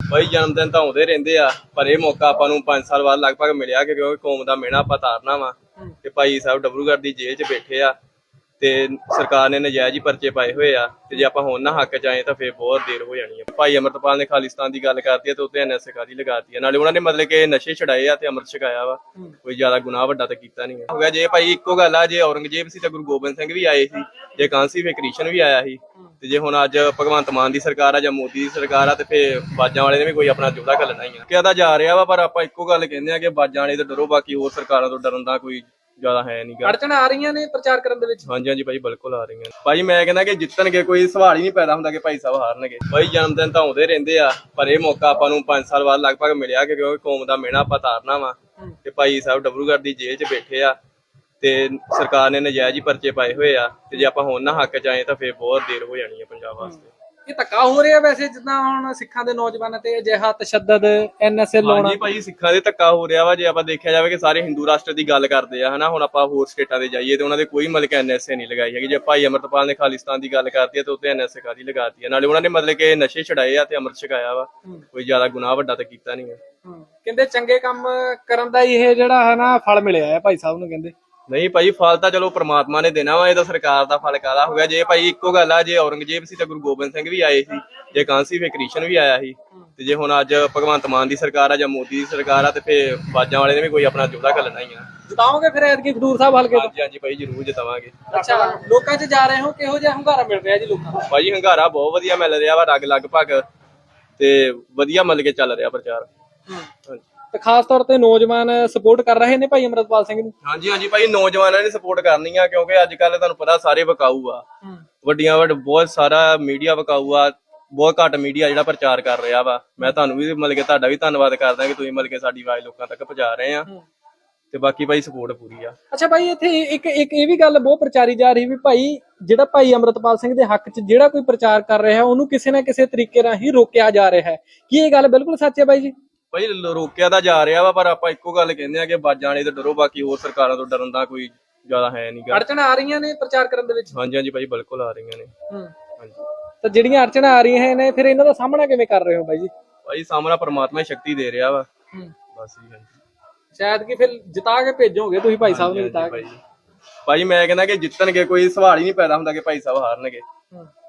ਬਈ ਜਨਮ ਦਿਨ ਤਾਂ ਆਉਂਦੇ ਰਹਿੰਦੇ ਆ, ਪਰ ਇਹ ਮੌਕਾ ਆਪਾਂ ਨੂੰ 5 ਸਾਲ ਬਾਅਦ ਲਗਭਗ ਮਿਲਿਆ ਕਿ ਕਿਉਂਕਿ ਕੌਮ ਦਾ ਮਿਹਣਾ ਆਪਾਂ ਤਾਰਨਾ ਵਾ ਤੇ ਭਾਈ ਸਾਹਿਬ ਡਬਰੂਗੜ੍ਹ ਦੀ ਜੇਲ੍ਹ 'ਚ ਬੈਠੇ ਆ ਤੇ ਸਰਕਾਰ ਨੇ ਨਜਾਇਜ਼ ਹੀ ਪਰਚੇ ਪਾਏ ਹੋਏ ਆ ਤੇ ਜੇ ਆਪਾਂ ਹੁਣ ਨਾ ਹੱਕ ਚ ਤਾਂ ਫੇਰ ਬਹੁਤ ਦੇਰ ਹੋ ਜਾਣੀ ਆ। ਭਾਈ ਅਮਰਤਪਾਲ ਨੇ ਖਾਲਿਸਤਾਨ ਦੀ ਗੱਲ ਕਰਤੀ ਆ ਤੇ ਉੱਤੇ ਐਨਐਸਏ ਕਾਦੀ ਲਗਾਤੀ ਆ। ਨਾਲੇ ਉਹਨਾਂ ਨੇ ਮਤਲਬ ਕਿ ਨਸ਼ੇ ਛਡਾਏ ਆ ਤੇ ਅੰਮ੍ਰਿਤ ਛਕਾਇਆ ਵਾ। ਕੋਈ ਜ਼ਿਆਦਾ ਗੁਨਾਹ ਵੱਡਾ ਤਾਂ ਕੀਤਾ ਨਹੀਂ ਹੋ ਗਿਆ ਜੇ ਭਾਈ ਇੱਕੋ ਗੱਲ ਆ, ਜੇ ਔਰੰਗਜ਼ੇਬ ਸੀ ਤਾਂ ਗੁਰੂ ਗੋਬਿੰਦ ਸਿੰਘ ਵੀ ਆਏ ਸੀ, ਜੇ ਕਾਂਸੀ ਫੇ ਕ੍ਰਿਸ਼ਨ ਵੀ ਆਇਆ ਸੀ ਤੇ ਜੇ ਹੁਣ ਅੱਜ ਭਗਵੰਤ ਮਾਨ ਦੀ ਸਰਕਾਰ ਆ ਜਾਂ ਮੋਦੀ ਦੀ ਸਰਕਾਰ ਆ ਤੇ ਫੇ ਬਾਜਾਂ ਵਾਲੇ ਨੇ ਵੀ ਕੋਈ ਆਪਣਾ ਜੋੜਾ ਘੱਲਣਾ ਹੀ ਆ। ਕਿਹਾ ਜਾ ਰਿਹਾ ਵਾ ਪਰ ਆਪਾਂ ਇੱਕੋ ਗੱਲ ਕਹਿੰਦੇ ਆ ਕਿ ਬਾਜਾਂ ਵਾਲੇ ਤੋਂ ਡਰੋ ਬਾਕੀ ਹੋਰ ਸਰਕਾਰਾਂ ਤੋਂ ਡਰਨ ਦਾ ਕੋਈ ਜ਼ਿਆਦਾ ਹੈ ਨਹੀਂਗਾ ਅੜਚਣ ਆ ਰਹੀਆਂ ਨੇ ਪ੍ਰਚਾਰ ਕਰਨ ਦੇ ਵਿੱਚ? ਹਾਂਜੀ ਹਾਂਜੀ ਭਾਈ ਬਿਲਕੁਲ ਆ ਰਹੀਆਂ ਨੇ। ਭਾਈ ਮੈਂ ਕਹਿੰਦਾ ਕਿ ਜਿੱਤਣਗੇ ਕੋਈ ਸਵਾਲ ਹੀ ਨਹੀਂ ਪੈਦਾ ਹੁੰਦਾ ਕਿ ਭਾਈ ਸਾਹਿਬ ਹਾਰਨਗੇ। ਭਾਈ ਜਨਮ ਦਿਨ ਤਾਂ ਆਉਂਦੇ ਰਹਿੰਦੇ ਆ ਪਰ ਇਹ ਮੌਕਾ ਆਪਾਂ ਨੂੰ 5 ਸਾਲ ਬਾਅਦ ਲਗਭਗ ਮਿਲਿਆ ਕਿਉਂਕਿ ਕੌਮ ਦਾ ਮਿਹਣਾ ਆਪਾਂ ਤਾਰਨਾ ਵਾ। ਤੇ ਭਾਈ ਸਾਹਿਬ ਡਬਰੂਗੜ੍ਹ ਦੀ ਜੇਲ੍ਹ 'ਚ ਬੈਠੇ ਆ। ਤੇ ਸਰਕਾਰ ਨੇ ਨਜਾਇਜ਼ ਹੀ ਪਰਚੇ ਪਾਏ ਹੋਏ ਆ ਤੇ ਜੇ ਆਪਾਂ ਹੁਣ ਨਾ ਹੱਕ ਚ ਆਏ ਤਾਂ ਫੇਰ ਬਹੁਤ ਦੇਰ ਹੋ ਜਾਣੀ ਆ ਪੰਜਾਬ ਵਾਸਤੇ। ਇਹ ਧੱਕਾ ਹੋ ਰਿਹਾ ਵੈਸੇ ਜਿੱਦਾਂ ਹੁਣ ਸਿੱਖਾਂ ਦੇ ਨੌਜਵਾਨਾਂ ਤੇ ਅਜਿਹਾ ਤਸ਼ੱਦਦ ਐਨਐਸਏ ਲਾਉਣਾ। ਹਾਂਜੀ ਭਾਈ ਸਿੱਖਾਂ ਦੇ ਧੱਕਾ ਹੋ ਰਿਹਾ ਵਾ ਜੇ ਆਪਾਂ ਦੇਖਿਆ ਜਾਵੇ ਕਿ ਸਾਰੇ ਹਿੰਦੂ ਰਾਸ਼ਟਰ ਦੀ ਗੱਲ ਕਰਦੇ ਆ ਹਨਾ ਹੁਣ ਆਪਾਂ ਹੋਰ ਸਟੇਟਾਂ ਦੇ ਜਾਈਏ ਤੇ ਉਹਨਾਂ ਦੇ ਕੋਈ ਮਤਲਬ ਐਨਐਸਏ ਨਹੀਂ ਲਗਾਈ ਹੈਗੀ। ਜੇ ਭਾਈ ਅਮਰਤਪਾਲ ਨੇ ਖਾਲਿਸਤਾਨ ਦੀ ਗੱਲ ਕਰਤੀ ਹੈ ਤੇ ਉੱਤੇ ਐਨਐਸਏ ਕਾਦੀ ਲਗਾਤੀ ਹੈ ਨਾਲੇ ਉਹਨਾਂ ਨੇ ਮਤਲਬ ਕਿ ਨਸ਼ੇ ਛਡਾਏ ਆ ਤੇ ਅੰਮ੍ਰਿਤ ਛਕਾਇਆ ਵਾ। ਕੋਈ ਜ਼ਿਆਦਾ ਗੁਨਾਹ ਵੱਡਾ ਤਾਂ ਕੀਤਾ ਨਹੀਂ ਹੈ। ਕਹਿੰਦੇ ਚੰਗੇ ਕੰਮ ਕਰਨ ਦਾ ਹੀ ਇਹ ਜਿਹੜਾ ਹੈ ਨਾ ਫਲ ਮਿਲਿਆ ਹੈ ਭਾਈ ਸਾਹਿਬ ਨੂੰ ਕਹਿੰਦੇ। ਨਹੀਂ ਭਾਈ ਫਲ ਤਾਂ ਚਲੋ ਪ੍ਰਮਾਤਮਾ ਨੇ ਦੇਣਾ ਵਾ ਇਹ ਤਾਂ ਸਰਕਾਰ ਦਾ ਫਲ ਕਾਲਾ ਹੋ ਗਿਆ। ਜੇ ਭਾਈ ਇੱਕੋ ਗੱਲ ਆ ਜੇ ਔਰੰਗਜ਼ੇਬ ਸੀ ਤਾਂ ਗੁਰੂ ਗੋਬਿੰਦ ਸਿੰਘ ਵੀ ਆਏ ਸੀ ਜੇ ਕਾਂਸੀ ਫੇ ਕ੍ਰਿਸ਼ਨ ਵੀ ਆਇਆ ਸੀ। ਤੇ ਜੇ ਹੁਣ ਅੱਜ ਭਗਵੰਤ ਮਾਨ ਦੀ ਸਰਕਾਰ ਆ ਜਾਂ ਮੋਦੀ ਦੀ ਸਰਕਾਰ ਆ ਤੇ ਫੇ ਬਾਜਾਂ ਵਾਲੇ ਨੇ ਵੀ ਕੋਈ ਆਪਣਾ ਜੋੜਾ ਘੱਲਣਾ ਹੀ ਆ। ਜਿਤਾਓਗੇ ਫਿਰ ਐਤਕੀ ਖਡੂਰ ਸਾਹਿਬ ਹਲਕੇ ਤੋਂ? ਹਾਂਜੀ ਹਾਂਜੀ ਭਾਈ ਜ਼ਰੂਰ ਜਿਤਾਵਾਂਗੇ। ਅੱਛਾ ਲੋਕਾਂ 'ਚ ਜਾ ਰਹੇ ਹੋ ਕਿਹੋ ਜਿਹਾ ਹੰਗਾਰਾ ਮਿਲ ਰਿਹਾ ਜੀ ਲੋਕਾਂ ਨੂੰ? ਭਾਜੀ ਹੰਗਾਰਾ ਬਹੁਤ ਵਧੀਆ ਮਿਲ ਰਿਹਾ ਵਾ ਰਗ ਲਗਭਗ ਤੇ ਵਧੀਆ ਮਿਲ ਕੇ ਚੱਲ ਰਿਹਾ ਪ੍ਰਚਾਰ। ਹਾਂਜੀ। ਤੇ ਖਾਸ ਤੌਰ ਤੇ ਨੌਜਵਾਨ ਸਪੋਰਟ ਕਰ ਰਹੇ ਨੇ ਭਾਈ ਅਮਰਤਪਾਲ ਸਿੰਘ ਨੂੰ? ਹਾਂਜੀ ਹਾਂਜੀ ਭਾਈ ਨੌਜਵਾਨਾਂ ਨੇ ਸਪੋਰਟ ਕਰਨੀ ਆ ਕਿਉਂਕਿ ਅੱਜ ਕੱਲ ਤੁਹਾਨੂੰ ਪਤਾ ਸਾਰੇ ਵਿਕਾਊ ਆ। ਵੱਡੀਆਂ ਵੱਡ ਬਹੁਤ ਸਾਰਾ ਮੀਡੀਆ ਵਿਕਾਊ ਆ ਬਹੁਤ ਘੱਟ ਮੀਡੀਆ ਜਿਹੜਾ ਪ੍ਰਚਾਰ ਕਰ ਰਿਹਾ ਵਾ। ਮੈਂ ਤੁਹਾਨੂੰ ਵੀ ਮਤਲਬ ਕਿ ਤੁਹਾਡਾ ਵੀ ਧੰਨਵਾਦ ਕਰਦਾ ਕਿ ਤੁਸੀਂ ਮਤਲਬ ਕਿ ਸਾਡੀ ਆਵਾਜ਼ ਲੋਕਾਂ ਤੱਕ ਪਹੁੰਚਾ ਰਹੇ ਆ। ਤੇ ਬਾਕੀ ਭਾਈ ਸਪੋਰਟ ਪੂਰੀ ਆ। ਅੱਛਾ ਭਾਈ ਇੱਥੇ ਇੱਕ ਇੱਕ ਇਹ ਵੀ ਗੱਲ ਬਹੁਤ ਪ੍ਰਚਾਰੀ ਜਾ ਰਹੀ ਵੀ ਭਾਈ ਜਿਹੜਾ ਭਾਈ ਅਮਰਤਪਾਲ ਸਿੰਘ ਦੇ ਹੱਕ 'ਚ ਜਿਹੜਾ ਕੋਈ ਪ੍ਰਚਾਰ ਕਰ ਰਿਹਾ ਉਹਨੂੰ ਕਿਸੇ ਨਾ ਕਿਸੇ ਤਰੀਕੇ ਰਾਹੀਂ ਰੋਕਿਆ ਜਾ ਰਿਹਾ ਹੈ। ਕੀ ਇਹ ਗੱਲ ਬਿਲਕੁਲ ਸੱਚ ਹੈ ਬਾਈ ਜੀ? ਭਾਈ ਰੋਕਿਆ ਤਾਂ ਜਾ ਰਿਹਾ ਵਾ ਪਰ ਆਪਾਂ ਇੱਕੋ ਗੱਲ ਕਹਿੰਦੇ ਆ ਕਿ ਬਾਜਾਂ ਵਾਲੇ ਤੋਂ ਡਰੋ ਬਾਕੀ ਹੋਰ ਸਰਕਾਰਾਂ ਤੋਂ ਡਰਨ ਦਾ ਕੋਈ ਜ਼ਿਆਦਾ ਹੈ ਨਹੀਂਗਾ ਅੜਚਣ ਆ ਰਹੀਆਂ ਨੇ ਪ੍ਰਚਾਰ ਕਰਨ ਦੇ ਵਿੱਚ? ਹਾਂਜੀ ਹਾਂਜੀ ਭਾਈ ਬਿਲਕੁਲ ਆ ਰਹੀਆਂ ਨੇ। ਹਾਂਜੀ। ਤਾਂ ਜਿਹੜੀਆਂ ਅੜਚਣਾਂ ਆ ਰਹੀਆਂ ਨੇ ਫਿਰ ਇਹਨਾਂ ਦਾ ਸਾਹਮਣਾ ਕਿਵੇਂ ਕਰ ਰਹੇ ਹੋ ਬਾਈ ਜੀ? ਭਾਈ ਸਾਹਮਣਾ ਪਰਮਾਤਮਾ ਹੀ ਸ਼ਕਤੀ ਦੇ ਰਿਹਾ ਵਾ। ਬਸ ਹੀ ਹਾਂਜੀ। ਸ਼ਾਇਦ ਕਿ ਫਿਰ ਜਿਤਾ ਕੇ ਭੇਜੋਗੇ ਤੁਸੀਂ ਭਾਈ ਸਾਹਿਬ ਨੂੰ ਜਿਤਾ ਕੇ? ਭਾਈ ਭਾਈ ਮੈਂ ਕਹਿੰਦਾ ਕਿ ਜਿੱਤਣਗੇ ਕੋਈ ਸਵਾਲ ਹੀ ਨਹੀਂ ਪੈਦਾ ਹੁੰਦਾ ਕਿ ਭਾਈ ਸਾਹਿਬ ਹਾਰਨਗੇ।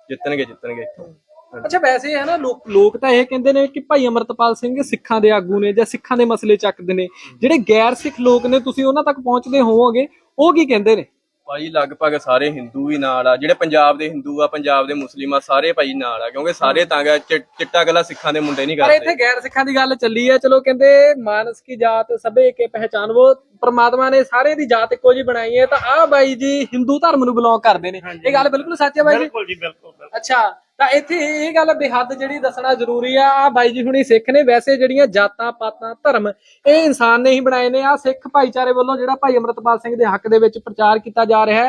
ਜਿੱਤਣਗੇ ਜਿੱਤਣਗੇ। ਅੱਛਾ ਵੈਸੇ ਹੈ ਨਾ ਲੋਕ ਲੋਕ ਤਾਂ ਇਹ ਕਹਿੰਦੇ ਨੇ ਕਿ ਭਾਈ ਅਮਰਤਪਾਲ ਸਿੰਘ ਸਿੱਖਾਂ ਦੇ ਆਗੂ ਨੇ ਜਾਂ ਸਿੱਖਾਂ ਦੇ ਮਸਲੇ ਚੱਕਦੇ ਨੇ। ਜਿਹੜੇ ਗੈਰ ਸਿੱਖ ਲੋਕ ਨੇ ਤੁਸੀਂ ਉਹਨਾਂ ਤੱਕ ਪਹੁੰਚਦੇ ਹੋਵੋਗੇ ਉਹ ਕੀ ਕਹਿੰਦੇ ਨੇ? ਭਾਈ ਲਗਭਗ ਸਾਰੇ ਹਿੰਦੂ ਵੀ ਨਾਲ ਆ। ਜਿਹੜੇ ਪੰਜਾਬ ਦੇ ਹਿੰਦੂ ਆ ਪੰਜਾਬ ਦੇ ਮੁਸਲਿਮ ਆ ਸਾਰੇ ਭਾਈ ਨਾਲ ਆ ਕਿਉਂਕਿ ਸਾਰੇ ਤੰਗ ਆ ਚਿ- ਚਿੱਟਾ ਗਲਾ ਸਿੱਖਾਂ ਦੇ ਮੁੰਡੇ ਨਹੀਂ ਪਰ ਇੱਥੇ ਕਰਦੇ ਗੈਰ ਸਿੱਖਾਂ ਦੀ ਗੱਲ ਚੱਲੀ ਹੈ ਚਲੋ ਕਹਿੰਦੇ ਮਾਨਸ ਕੀ ਜਾਤ ਸਭੇ ਕੇ ਪਹਿਚਾਨ ਉਹ ਪ੍ਰਮਾਤਮਾ ਨੇ ਸਾਰੇ ਦੀ ਜਾਤ ਇੱਕੋ ਜੀ ਬਣਾਈ ਹੈ ਤਾਂ ਆਹ ਬਾਈ ਜੀ ਹਿੰਦੂ ਧਰਮ ਨੂੰ ਬਿਲੋਂਗ ਕਰਦੇ ਨੇ। ਇਹ ਗੱਲ ਬਿਲਕੁਲ ਸੱਚ ਹੈ ਬਾਈ ਜੀ? ਬਿਲਕੁਲ ਜੀ ਬਿਲਕੁਲ। ਅੱਛਾ ਤਾਂ ਇੱਥੇ ਇਹ ਗੱਲ ਬੇਹੱਦ ਜਿਹੜੀ ਦੱਸਣਾ ਜ਼ਰੂਰੀ ਆ। ਆ ਬਾਈ ਜੀ ਹੁਣੀ ਸਿੱਖ ਨੇ ਵੈਸੇ ਜਿਹੜੀਆਂ ਜਾਤਾਂ ਪਾਤਾਂ ਧਰਮ ਇਹ ਇਨਸਾਨ ਨੇ ਹੀ ਬਣਾਏ ਨੇ। ਆ ਸਿੱਖ ਭਾਈਚਾਰੇ ਵੱਲੋਂ ਜਿਹੜਾ ਭਾਈ ਅਮਰਤਪਾਲ ਸਿੰਘ ਦੇ ਹੱਕ ਦੇ ਵਿੱਚ ਪ੍ਰਚਾਰ ਕੀਤਾ ਜਾ ਰਿਹਾ ਹੈ।